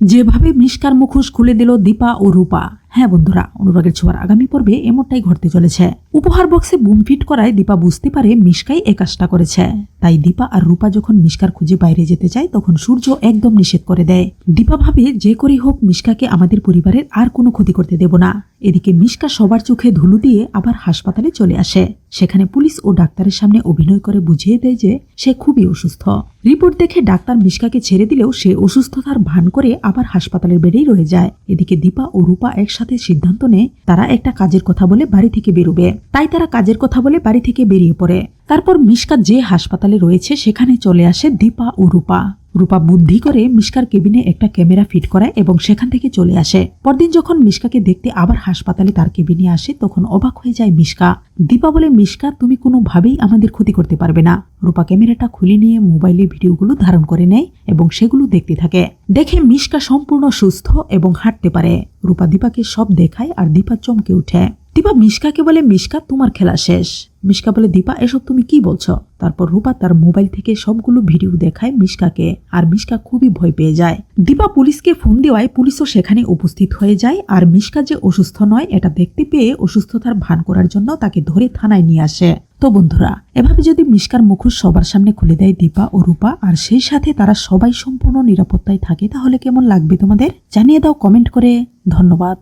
যেভাবে মিষ্কার মুখোশ খুলে দিল দীপা ও রূপা। হ্যাঁ বন্ধুরা, অনুরাগের ছোঁয়ার আগামী পর্বে এমনটাই ঘটতে চলেছে। উপহার বক্সে বুম ফিট করায় দীপা বুঝতে পারে মিষ্কাই এ কাজটা করেছে। তাই দীপা আর রূপা যখন মিষ্কার খুঁজে বাইরে যেতে চায়, তখন সূর্য একদম নিষেধ করে দেয়। দীপা ভাবে যে করেই হোক মিষ্কাকে আমাদের পরিবারের আর কোনো ক্ষতি করতে দেব না। এদিকে মিষ্কা সবার চোখে ধুলো দিয়ে আবার হাসপাতালে চলে আসে। সেখানে পুলিশ ও ডাক্তারের সামনে অভিনয় করে বুঝিয়ে দেয় যে সে খুবই অসুস্থ। রিপোর্ট দেখে ডাক্তার মিষ্কাকে ছেড়ে দিলেও সে অসুস্থতার ভান করে আবার হাসপাতালের বেডেই রয়ে যায়। এদিকে দীপা ও রূপা একসাথে সিদ্ধান্ত নেয়, তারা একটা কাজের কথা বলে বাড়ি থেকে বেরোবে। তাই তারা কাজের কথা বলে বাড়ি থেকে বেরিয়ে পড়ে। তারপর মিষ্কা যে হাসপাতালে রয়েছে, সেখানে চলে আসে দীপা ও রূপা। রূপা বুদ্ধি করে মিষ্কার কেবিনে একটা ক্যামেরা ফিট করায় এবং সেখান থেকে চলে আসে। পরদিন যখন মিষ্কাকে দেখতে আবার হাসপাতালে তার কেবিনে আসে, তখন অবাক হয়ে যায় মিষ্কা দীপা বলে মিষ্কা তুমি কোনোভাবেই আমাদের ক্ষতি করতে পারবে না। রূপা ক্যামেরাটা খুলে নিয়ে মোবাইলে ভিডিওগুলো ধারণ করে নেয় এবং সেগুলো দেখতে থাকে। দেখে মিষ্কা সম্পূর্ণ সুস্থ এবং হাঁটতে পারে। রূপা দীপাকে সব দেখায় আর দীপা চমকে উঠে দীপা মিশকাকে বলে, মিশকা, তোমার খেলা শেষ। মিশকা বলে, দীপা, এসব তুমি কি বলছো? তারপর রূপা তার মোবাইল থেকে সবগুলো ভিডিও দেখায় মিশকাকে, আর মিশকা খুবই ভয় পেয়ে যায়। দীপা পুলিশকে ফোন দেওয়ায় পুলিশও সেখানে উপস্থিত হয়ে যায়, আর মিশকা যে অসুস্থ নয়, এটা দেখতে পেয়ে অসুস্থতার ভান করার জন্য তাকে ধরে থানায় নিয়ে আসে। তো বন্ধুরা, এভাবে যদি মিশকার মুখোশ সবার সামনে খুলে দেয় দীপা ও রূপা, আর সেই সাথে তারা সবাই সম্পূর্ণ নিরাপত্তায় থাকে, তাহলে কেমন লাগবে তোমাদের? জানিয়ে দাও কমেন্ট করে। ধন্যবাদ।